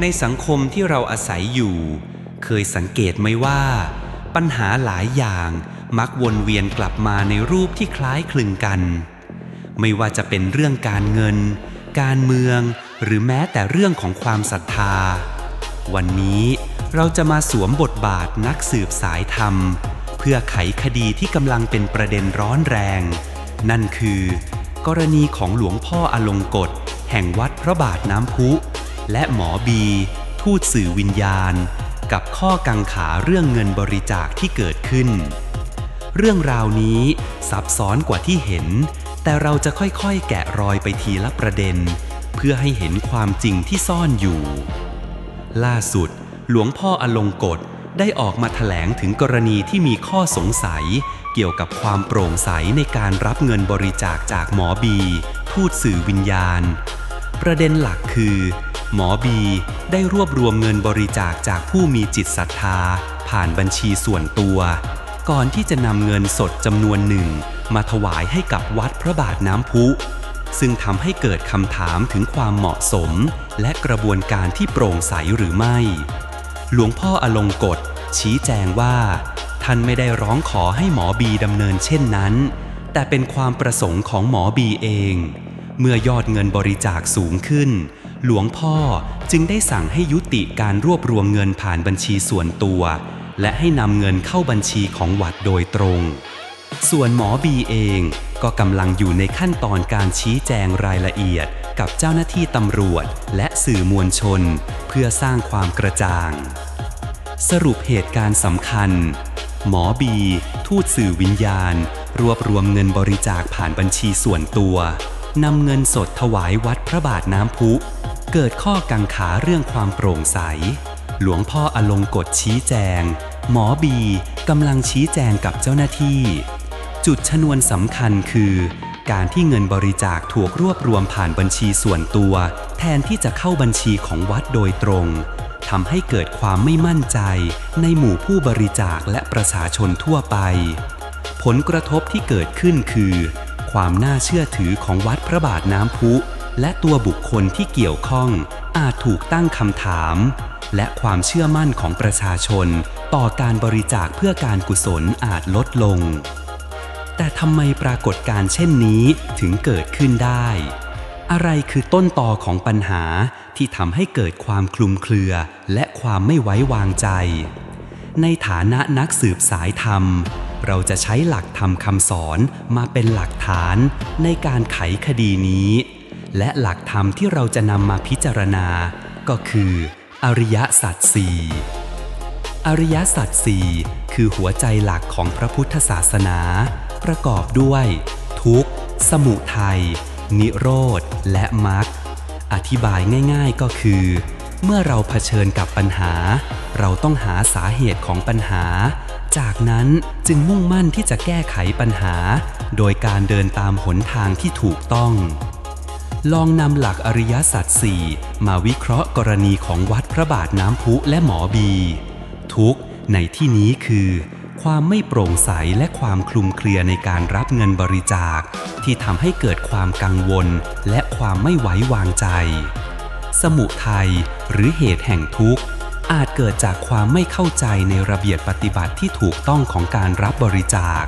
ในสังคมที่เราอาศัยอยู่ เคยสังเกตไหมว่า ปัญหาหลายอย่างมักวนเวียนกลับมาในรูปที่คล้ายคลึงกัน ไม่ว่าจะเป็นเรื่องการเงิน การเมือง หรือแม้แต่เรื่องของความศรัทธา วันนี้เราจะมาสวมบทบาทนักสืบสายธรรม เพื่อไขคดีที่กำลังเป็นประเด็นร้อนแรง นั่นคือ กรณีของหลวงพ่ออลงกฎแห่งวัดพระบาทน้ำพุ และหมอบี ทูตสื่อวิญญาณ กับข้อกังขาเรื่องเงินบริจาคที่เกิดขึ้น เรื่องราวนี้ซับซ้อนกว่าที่เห็น แต่เราจะค่อยๆแกะรอยไปทีละประเด็น เพื่อให้เห็นความจริงที่ซ่อนอยู่ ล่าสุด หลวงพ่ออลงกฎได้ออกมาแถลงถึงกรณีที่มีข้อสงสัย เกี่ยวกับความโปร่งใสในการรับเงินบริจาคจากหมอบี ทูตสื่อวิญญาณ ประเด็นหลักคือ หมอบีได้รวบรวมเงินบริจาคจากผู้มีจิตศรัทธา ผ่านบัญชีส่วนตัว ก่อนที่จะนำเงินสดจำนวนหนึ่ง มาถวายให้กับวัดพระบาทน้ำพุ ซึ่งทำให้เกิดคำถามถึงความเหมาะสม และกระบวนการที่โปร่งใสหรือไม่ หลวงพ่ออลงกฎชี้แจงว่า ท่านไม่ได้ร้องขอให้หมอบีดำเนินเช่นนั้น แต่เป็นความประสงค์ของหมอบีเอง เมื่อยอดเงินบริจาคสูงขึ้น หลวงพ่อจึงได้สั่งให้ยุติการรวบรวมเงินผ่านบัญชีส่วนตัว และให้นำเงินเข้าบัญชีของวัดโดยตรง ส่วนหมอบีเองก็กำลังอยู่ในขั้นตอนการชี้แจงรายละเอียดกับเจ้าหน้าที่ตำรวจและสื่อมวลชน เพื่อสร้างความกระจ่าง สรุปเหตุการณ์สำคัญ หมอบี ทูตสื่อวิญญาณ รวบรวมเงินบริจาคผ่านบัญชีส่วนตัวนำเงินสดถวายวัดพระบาทน้ำพุ เกิดข้อกังขาเรื่องความโปร่งใส หลวงพ่ออลงกฎชี้แจง หมอบีกำลังชี้แจงกับเจ้าหน้าที่ จุดชนวนสำคัญคือ การที่เงินบริจาคถูกรวบรวมผ่านบัญชีส่วนตัว แทนที่จะเข้าบัญชีของวัดโดยตรงทำให้เกิดความไม่มั่นใจ ในหมู่ผู้บริจาคและประชาชนทั่วไป ผลกระทบที่เกิดขึ้นคือ ความน่าเชื่อถือของวัดพระบาทน้ำพุ และตัวบุคคลที่เกี่ยวข้องอาจถูกตั้งคำถาม และความเชื่อมั่นของประชาชน ต่อการบริจาคเพื่อการกุศลอาจลดลง แต่ทำไมปรากฏการเช่นนี้ถึงเกิดขึ้นได้ อะไรคือต้นตอของปัญหาที่ทำให้เกิดความคลุมเครือ และความไม่ไว้วางใจ ในฐานะนักสืบสายธรรมเราจะใช้หลักธรรมคำสอนมาเป็นหลักฐานในการไขคดีนี้ และหลักธรรมที่เราจะนำมาพิจารณา ก็คือ อริยสัจสี่อริยสัจสี่คือหัวใจหลักของพระพุทธศาสนา ประกอบด้วย ทุกข์ สมุทัย นิโรธ และมรรค อธิบายง่ายๆก็คือ เมื่อเราเผชิญกับปัญหา เราต้องหาสาเหตุของปัญหา จากนั้นจึงมุ่งมั่นที่จะแก้ไขปัญหา โดยการเดินตามหนทางที่ถูกต้อง ลองนำหลักอริยสัจสี่มาวิเคราะห์กรณีของวัดพระบาทน้ำพุและหมอบี ทุกในที่นี้คือ ความไม่โปร่งใสและความคลุมเครือในการรับเงินบริจาค ที่ทำให้เกิดความกังวล และความไม่ไว้วางใจ สมุทัยหรือเหตุแห่งทุกข์อาจเกิดจากความไม่เข้าใจในระเบียบปฏิบัติที่ถูกต้องของการรับบริจาค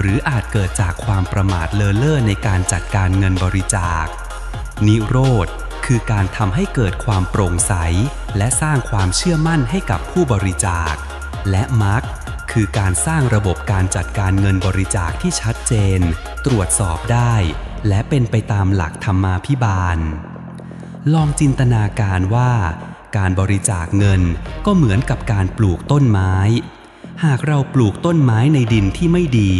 หรืออาจเกิดจากความประมาทเลอเล่อในการจัดการเงินบริจาค นิโรธคือการทำให้เกิดความโปร่งใส และสร้างความเชื่อมั่นให้กับผู้บริจาค และมรรคคือการสร้างระบบการจัดการเงินบริจาคที่ชัดเจน ตรวจสอบได้ และเป็นไปตามหลักธรรมาภิบาล ลองจินตนาการว่า การบริจาคเงินก็เหมือนกับการปลูกต้นไม้ หากเราปลูกต้นไม้ในดินที่ไม่ดี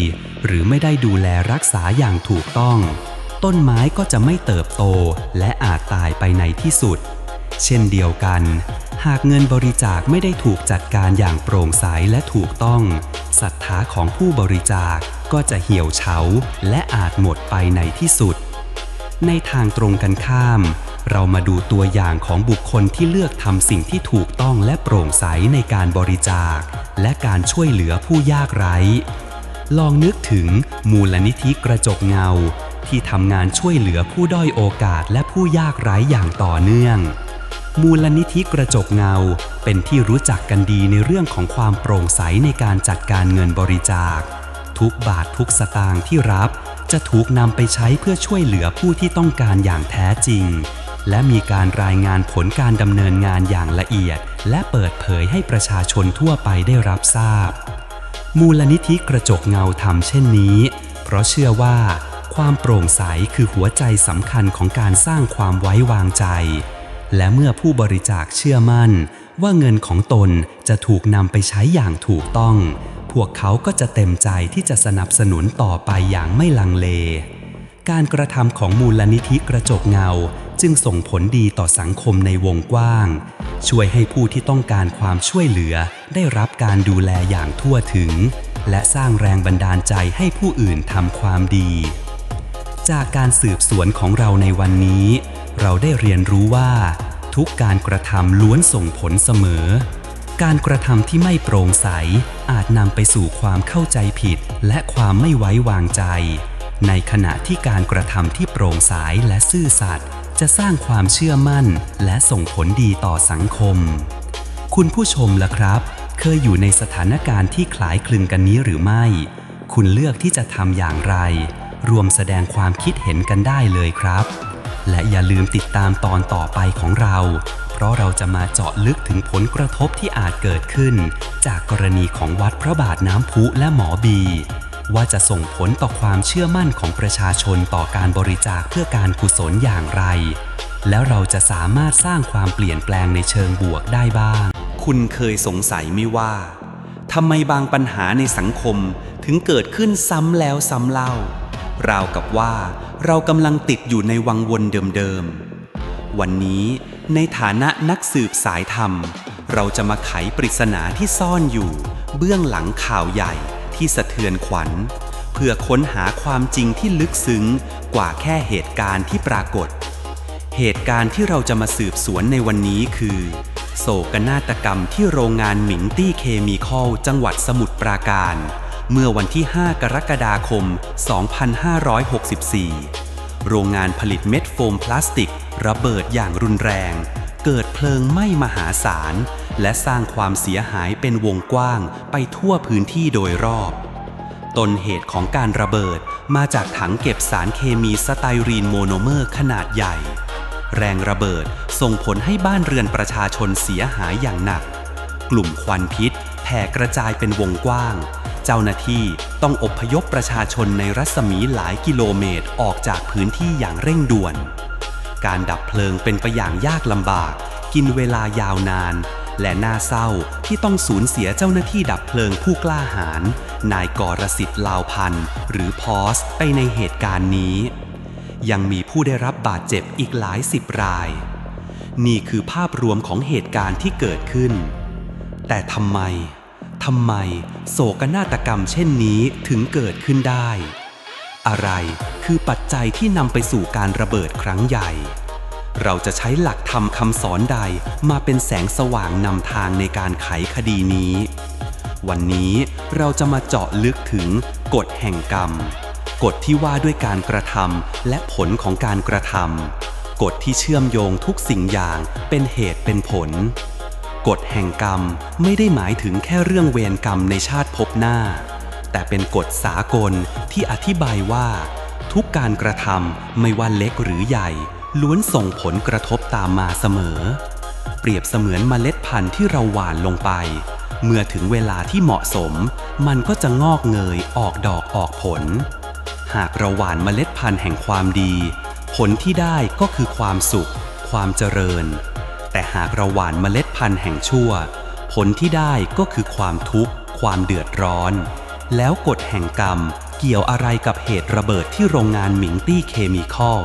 หรือไม่ได้ดูแลรักษาอย่างถูกต้อง ต้นไม้ก็จะไม่เติบโตและอาจตายไปในที่สุด เช่นเดียวกัน หากเงินบริจาคไม่ได้ถูกจัดการอย่างโปร่งใสและถูกต้องศรัทธาของผู้บริจาคก็จะเหี่ยวเฉาและอาจหมดไปในที่สุด ในทางตรงกันข้าม เรามาดูตัวอย่างของบุคคลที่เลือกทำสิ่งที่ถูกต้องและโปร่งใสในการบริจาค และการช่วยเหลือผู้ยากไร้ลองนึกถึงมูลนิธิกระจกเงา ที่ทำงานช่วยเหลือผู้ด้อยโอกาสและผู้ยากไร้อย่างต่อเนื่อง มูลนิธิกระจกเงา เป็นที่รู้จักกันดีในเรื่องของความโปร่งใสในการจัดการเงินบริจาค ทุกบาททุกสตางค์ที่รับ จะถูกนำไปใช้เพื่อช่วยเหลือผู้ที่ต้องการอย่างแท้จริง และมีการรายงานผลการดำเนินงานอย่างละเอียด และเปิดเผยให้ประชาชนทั่วไปได้รับทราบ มูลนิธิกระจกเงาทำเช่นนี้ เพราะเชื่อว่า ความโปร่งใสคือหัวใจสำคัญของการสร้างความไว้วางใจ และเมื่อผู้บริจาคเชื่อมั่น ว่าเงินของตนจะถูกนำไปใช้อย่างถูกต้อง พวกเขาก็จะเต็มใจที่จะสนับสนุนต่อไปอย่างไม่ลังเล การกระทำของมูลนิธิกระจกเงาจึงส่งผลดีต่อสังคมในวงกว้าง ช่วยให้ผู้ที่ต้องการความช่วยเหลือ ได้รับการดูแลอย่างทั่วถึง และสร้างแรงบันดาลใจให้ผู้อื่นทำความดี จากการสืบสวนของเราในวันนี้ เราได้เรียนรู้ว่า ทุกการกระทำล้วนส่งผลเสมอ การกระทำที่ไม่โปร่งใส อาจนำไปสู่ความเข้าใจผิด และความไม่ไว้วางใจ ในขณะที่การกระทำที่โปร่งใสและซื่อสัตย์จะสร้างความเชื่อมั่น และส่งผลดีต่อสังคม คุณผู้ชมล่ะครับ เคยอยู่ในสถานการณ์ที่คล้ายคลึงกันนี้หรือไม่ คุณเลือกที่จะทำอย่างไร รวมแสดงความคิดเห็นกันได้เลยครับ และอย่าลืมติดตามตอนต่อไปของเรา เพราะเราจะมาเจาะลึกถึงผลกระทบที่อาจเกิดขึ้น จากกรณีของวัดพระบาทน้ำพุและหมอบี ว่าจะส่งผลต่อความเชื่อมั่นของประชาชนต่อการบริจาคเพื่อการกุศลอย่างไร แล้วเราจะสามารถสร้างความเปลี่ยนแปลงในเชิงบวกได้บ้าง คุณเคยสงสัยไหมว่าทำไมบางปัญหาในสังคมถึงเกิดขึ้นซ้ำแล้วซ้ำเล่า ราวกับว่าเรากำลังติดอยู่ในวังวนเดิมๆ วันนี้ในฐานะนักสืบสายธรรม เราจะมาไขปริศนาที่ซ่อนอยู่ เบื้องหลังข่าวใหญ่ที่สะเทือนขวัญ เพื่อค้นหาความจริงที่ลึกซึ้งกว่าแค่เหตุการณ์ที่ปรากฏ เหตุการณ์ที่เราจะมาสืบสวนในวันนี้คือ โศกนาฏกรรมที่โรงงานหมิงตี้เคมีคอลจังหวัดสมุทรปราการ เมื่อวันที่ 5 กรกฎาคม 2564 โรงงานผลิตเม็ดโฟมพลาสติก ระเบิดอย่างรุนแรง เกิดเพลิงไหม้มหาศาล และสร้างความเสียหายเป็นวงกว้างไปทั่วพื้นที่โดยรอบ ต้นเหตุของการระเบิดมาจากถังเก็บสารเคมีสไตรีนโมโนเมอร์ขนาดใหญ่ แรงระเบิดส่งผลให้บ้านเรือนประชาชนเสียหายอย่างหนัก กลุ่มควันพิษ ผ่กระจายเป็นวงกว้าง เจ้าหน้าที่ต้องอบพยพประชาชนในรัศมีหลายกิโลเมตรออกจากพื้นที่อย่างเร่งด่วน การดับเพลิงเป็นไปอย่างยากลำบาก กินเวลายาวนาน และน่าเศร้าที่ต้องสูญเสียเจ้าหน้าที่ดับเพลิงผู้กล้าหาญนายกรสิทธิ์ลาวพันธ์หรือพอสไปในเหตุการณ์นี้ ยังมีผู้ได้รับบาดเจ็บอีกหลายสิบราย นี่คือภาพรวมของเหตุการณ์ที่เกิดขึ้น แต่ทำไม ทำไมโศกนาฏกรรมเช่นนี้ถึงเกิดขึ้นได้ อะไรคือปัจจัยที่นำไปสู่การระเบิดครั้งใหญ่ เราจะใช้หลักธรรมคำสอนใดมาเป็นแสงสว่างนำทางในการไขคดีนี้ วันนี้เราจะมาเจาะลึกถึงกฎแห่งกรรม กฎที่ว่าด้วยการกระทำและผลของการกระทำกฎที่เชื่อมโยงทุกสิ่งอย่างเป็นเหตุเป็นผล กฎแห่งกรรมไม่ได้หมายถึงแค่เรื่องเวรกรรมในชาติภพหน้า แต่เป็นกฎสากลที่อธิบายว่า ทุกการกระทำไม่ว่าเล็กหรือใหญ่ ล้วนส่งผลกระทบตามมาเสมอ เปรียบเสมือนเมล็ดพันธุ์ที่เราหว่านลงไป เมื่อถึงเวลาที่เหมาะสม มันก็จะงอกเงยออกดอกออกผล หากเราหว่านเมล็ดพันธุ์แห่งความดี ผลที่ได้ก็คือความสุข ความเจริญ แต่หากเราหว่านเมล็ดพันธุ์แห่งชั่ว ผลที่ได้ก็คือความทุกข์ ความเดือดร้อน แล้วกฎแห่งกรรมเกี่ยวอะไรกับเหตุระเบิดที่โรงงานหมิงตี้เคมีคอล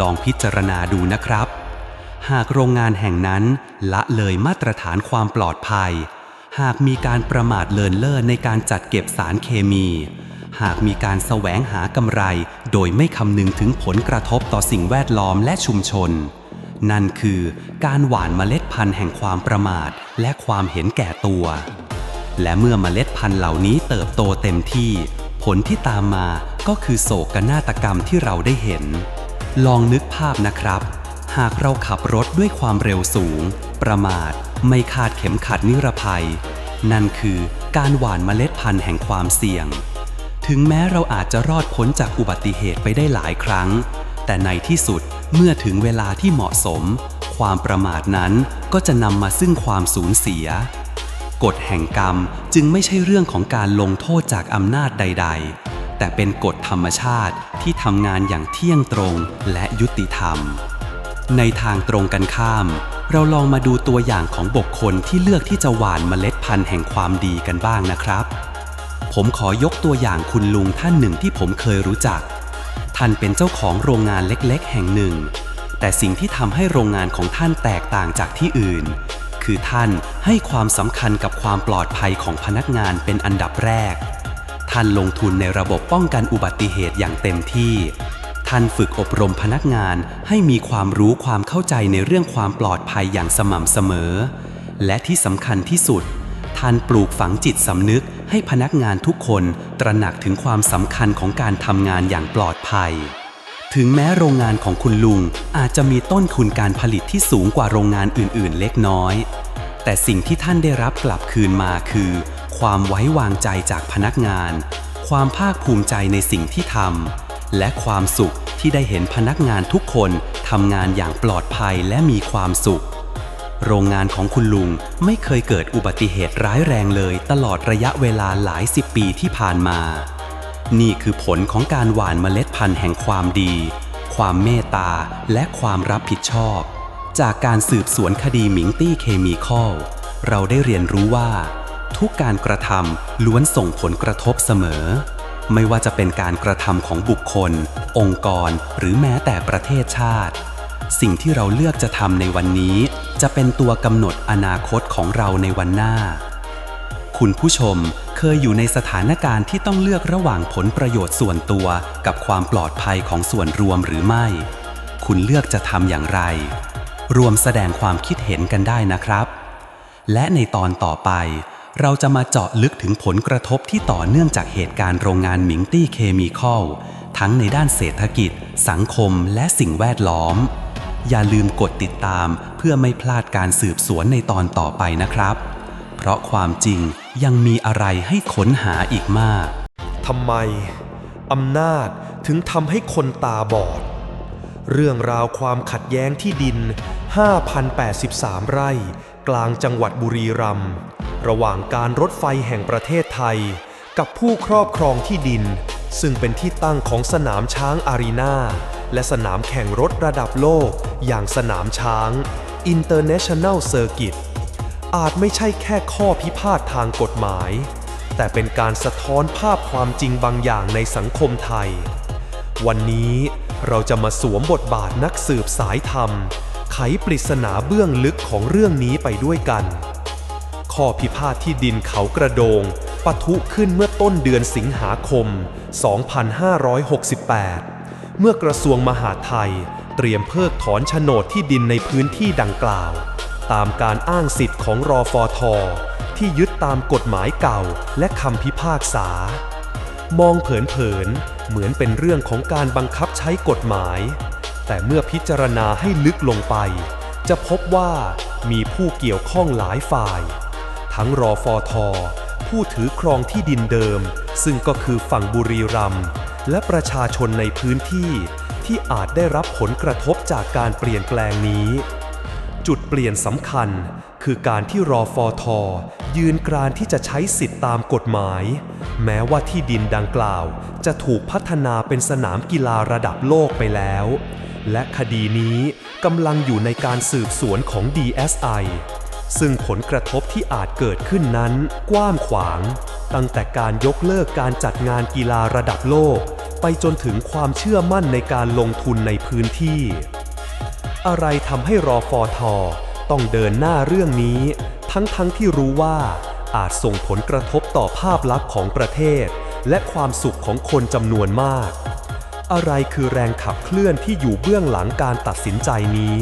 ลองพิจารณาดูนะครับ หากโรงงานแห่งนั้นละเลยมาตรฐานความปลอดภัย หากมีการประมาทเลินเล่อในการจัดเก็บสารเคมี หากมีการแสวงหากำไร โดยไม่คำนึงถึงผลกระทบต่อสิ่งแวดล้อมและชุมชน นั่นคือการหว่านเมล็ดพันธุ์แห่งความประมาทและความเห็นแก่ตัว และเมื่อเมล็ดพันธุ์เหล่านี้เติบโตเต็มที่ ผลที่ตามมาก็คือโศกนาฏกรรมที่เราได้เห็น ลองนึกภาพนะครับ หากเราขับรถด้วยความเร็วสูง ประมาท ไม่คาดเข็มขัดนิรภัย นั่นคือการหว่านเมล็ดพันธุ์แห่งความเสี่ยง ถึงแม้เราอาจจะรอดพ้นจากอุบัติเหตุไปได้หลายครั้ง แต่ในที่สุดเมื่อถึงเวลาที่เหมาะสม ความประมาทนั้นก็จะนำมาซึ่งความสูญเสีย กฎแห่งกรรมจึงไม่ใช่เรื่องของการลงโทษจากอำนาจใด ๆ แต่เป็นกฎธรรมชาติที่ทำงานอย่างเที่ยงตรงและยุติธรรม ในทางตรงกันข้าม เราลองมาดูตัวอย่างของบุคคลที่เลือกที่จะหว่านเมล็ดพันธุ์แห่งความดีกันบ้างนะครับผมขอยกตัวอย่างคุณลุงท่านหนึ่งที่ผมเคยรู้จัก ท่านเป็นเจ้าของโรงงานเล็กๆ แห่งหนึ่ง แต่สิ่งที่ทำให้โรงงานของท่านแตกต่างจากที่อื่น คือท่านให้ความสำคัญกับความปลอดภัยของพนักงานเป็นอันดับแรก ท่านลงทุนในระบบป้องกันอุบัติเหตุอย่างเต็มที่ ท่านฝึกอบรมพนักงานให้มีความรู้ความเข้าใจในเรื่องความปลอดภัยอย่างสม่ำเสมอ และที่สำคัญที่สุด ท่านปลูกฝังจิตสำนึกให้พนักงานทุกคนตระหนักถึงความสำคัญของการทำงานอย่างปลอดภัย ถึงแม้โรงงานของคุณลุงอาจจะมีต้นทุนการผลิตที่สูงกว่าโรงงานอื่นๆ เล็กน้อย แต่สิ่งที่ท่านได้รับกลับคืนมาคือ ความไว้วางใจจากพนักงาน ความภาคภูมิใจในสิ่งที่ทำและความสุขที่ได้เห็นพนักงานทุกคนทำงานอย่างปลอดภัยและมีความสุข โรงงานของคุณลุงไม่เคยเกิดอุบัติเหตุร้ายแรงเลยตลอดระยะเวลาหลายสิบปีที่ผ่านมา นี่คือผลของการหว่านเมล็ดพันธุ์แห่งความดี ความเมตตา และความรับผิดชอบ จากการสืบสวนคดีหมิงตี้เคมีคอล เราได้เรียนรู้ว่า ทุกการกระทำล้วนส่งผลกระทบเสมอ ไม่ว่าจะเป็นการกระทำของบุคคล องค์กร หรือแม้แต่ประเทศชาติ สิ่งที่เราเลือกจะทำในวันนี้ จะเป็นตัวกำหนดอนาคตของเราในวันหน้า คุณผู้ชมเคยอยู่ในสถานการณ์ที่ต้องเลือกระหว่างผลประโยชน์ส่วนตัวกับความปลอดภัยของส่วนรวมหรือไม่ คุณเลือกจะทำอย่างไร รวมแสดงความคิดเห็นกันได้นะครับ และในตอนต่อไป เราจะมาเจาะลึกถึงผลกระทบที่ต่อเนื่องจากเหตุการณ์โรงงานหมิงตี้เคมีคอลทั้งในด้านเศรษฐกิจ สังคมและสิ่งแวดล้อม อย่าลืมกดติดตาม เพื่อไม่พลาดการสืบสวนในตอนต่อไปนะครับ เพราะความจริงยังมีอะไรให้ค้นหาอีกมาก ทำไมอำนาจถึงทำให้คนตาบอด เรื่องราวความขัดแย้งที่ดิน 5,083 ไร่ กลางจังหวัดบุรีรัมย์ระหว่างการรถไฟแห่งประเทศไทย กับผู้ครอบครองที่ดิน ซึ่งเป็นที่ตั้งของสนามช้างอารีนาและสนามแข่งรถระดับโลกอย่างสนามช้าง International Circuit อาจไม่ใช่แค่ข้อพิพาททางกฎหมาย แต่เป็นการสะท้อนภาพความจริงบางอย่างในสังคมไทย วันนี้เราจะมาสวมบทบาทนักสืบสายธรรม ไขปริศนาเบื้องลึกของเรื่องนี้ไปด้วยกัน ข้อพิพาทที่ดินเขากระโดงปะทุขึ้นเมื่อต้นเดือนสิงหาคม 2568 เมื่อกระทรวงมหาดไทย เตรียมเพิกถอนโฉนดที่ดินในพื้นที่ดังกล่าว ตามการอ้างสิทธิ์ของรอฟอทอที่ยึดตามกฎหมายเก่าและคำพิพากษา มองเผินๆเหมือนเป็นเรื่องของการบังคับใช้กฎหมาย แต่เมื่อพิจารณาให้ลึกลงไป จะพบว่ามีผู้เกี่ยวข้องหลายฝ่าย ทั้งรอฟอทอผู้ถือครองที่ดินเดิม ซึ่งก็คือฝั่งบุรีรัมย์และประชาชนในพื้นที่ ที่อาจได้รับผลกระทบจากการเปลี่ยนแปลงนี้ จุดเปลี่ยนสำคัญคือการที่รอฟอทอยืนกรานที่จะใช้สิทธิตามกฎหมาย แม้ว่าที่ดินดังกล่าว จะถูกพัฒนาเป็นสนามกีฬาระดับโลกไปแล้ว และคดีนี้กำลังอยู่ในการสืบสวนของ DSI ซึ่งผลกระทบที่อาจเกิดขึ้นนั้น กว้างขวาง ตั้งแต่การยกเลิกการจัดงานกีฬาระดับโลก ไปจนถึงความเชื่อมั่นในการลงทุนในพื้นที่ อะไรทำให้รอฟอทอต้องเดินหน้าเรื่องนี้ ทั้งๆทที่รู้ว่าอาจส่งผลกระทบต่อภาพลักษณ์ของประเทศ และความสุขของคนจำนวนมาก อะไรคือแรงขับเคลื่อนที่อยู่เบื้องหลังการตัดสินใจนี้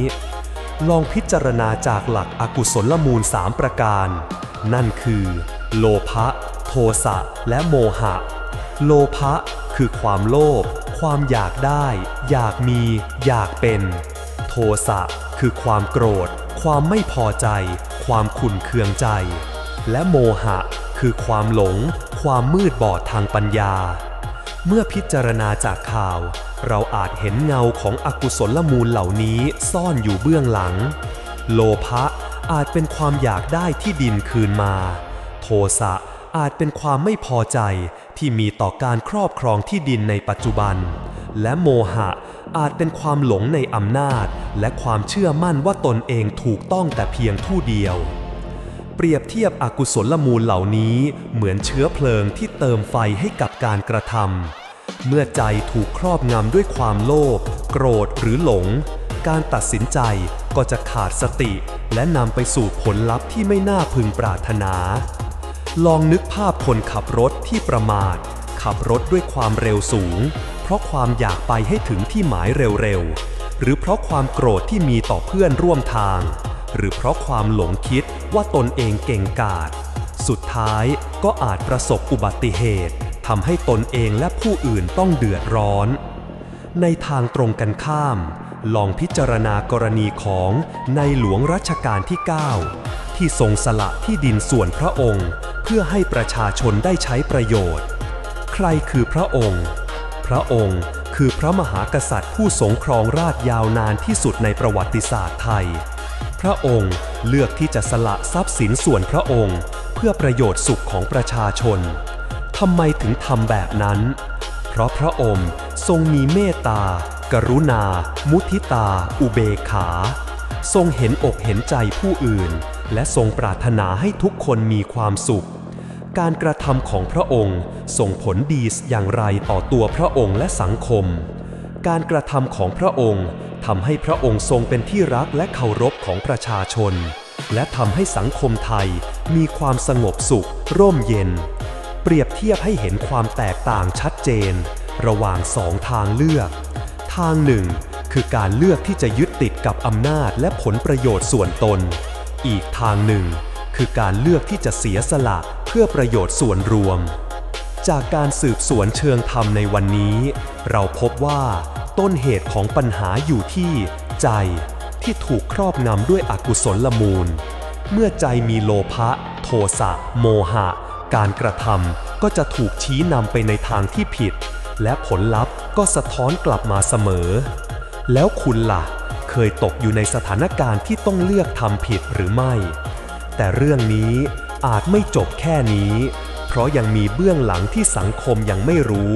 ลองพิจารณาจากหลักอากุศลมูล 3 ประการ นั่นคือ โลภะ โทสะ และโมหะ โลภะ คือความโลภความอยากได้ อยากมี อยากเป็น โทสะคือความโกรธ ความไม่พอใจ ความขุ่นเคืองใจ และโมหะ คือความหลง ความมืดบอดทางปัญญา เมื่อพิจารณาจากข่าว เราอาจเห็นเงาของอกุศลมูลเหล่านี้ซ่อนอยู่เบื้องหลัง โลภะอาจเป็นความอยากได้ที่ดินคืนมา โทสะ อาจเป็นความไม่พอใจที่มีต่อการครอบครองที่ดินในปัจจุบัน และโมหะอาจเป็นความหลงในอำนาจ และความเชื่อมั่นว่าตนเองถูกต้องแต่เพียงผู้เดียว เปรียบเทียบอกุศลมูลเหล่านี้เหมือนเชื้อเพลิงที่เติมไฟให้กับการกระทำเมื่อใจถูกครอบงำด้วยความโลภโกรธหรือหลง การตัดสินใจก็จะขาดสติ และนำไปสู่ผลลัพธ์ที่ไม่น่าพึงปรารถนา ลองนึกภาพคนขับรถที่ประมาท ขับรถด้วยความเร็วสูง เพราะความอยากไปให้ถึงที่หมายเร็วๆ หรือเพราะความโกรธที่มีต่อเพื่อนร่วมทาง หรือเพราะความหลงคิดว่าตนเองเก่งกาจสุดท้ายก็อาจประสบอุบัติเหตุทำให้ตนเองและผู้อื่นต้องเดือดร้อน ในทางตรงกันข้าม ลองพิจารณากรณีของในหลวงรัชกาลที่ 9 ที่ทรงสละที่ดินส่วนพระองค์ เพื่อให้ประชาชนได้ใช้ประโยชน์ ใครคือพระองค์ พระองค์คือพระมหากษัตริย์ผู้สงครองราชยาวนานที่สุดในประวัติศาสตร์ไทย พระองค์เลือกที่จะสละทรัพย์สินส่วนพระองค์ เพื่อประโยชน์สุขของประชาชนทำไมถึงทำแบบนั้น เพราะพระองค์ทรงมีเมตตา กรุณา มุทิตา อุเบกขา ทรงเห็นอกเห็นใจผู้อื่น และทรงปรารถนาให้ทุกคนมีความสุข การกระทำของพระองค์ส่งผลดีอย่างไรต่อตัวพระองค์และสังคม การกระทำของพระองค์ทำให้พระองค์ทรงเป็นที่รักและเคารพของประชาชน และทำให้สังคมไทยมีความสงบสุข ร่มเย็น เปรียบเทียบให้เห็นความแตกต่างชัดเจน ระหว่างสองทางเลือก ทางหนึ่ง คือการเลือกที่จะยึดติดกับอำนาจและผลประโยชน์ส่วนตน อีกทางหนึ่ง คือการเลือกที่จะเสียสละเพื่อประโยชน์ส่วนรวม จากการสืบสวนเชิงธรรมในวันนี้ เราพบว่า ต้นเหตุของปัญหาอยู่ที่ ใจที่ถูกครอบงำด้วยอกุศลลมูล เมื่อใจมีโลภะโทสะโมหะ การกระทำก็จะถูกชี้นำไปในทางที่ผิด และผลลัพธ์ ก็สะท้อนกลับมาเสมอ แล้วคุณล่ะ เคยตกอยู่ในสถานการณ์ที่ต้องเลือกทำผิดหรือไม่ แต่เรื่องนี้อาจไม่จบแค่นี้ เพราะยังมีเบื้องหลังที่สังคมยังไม่รู้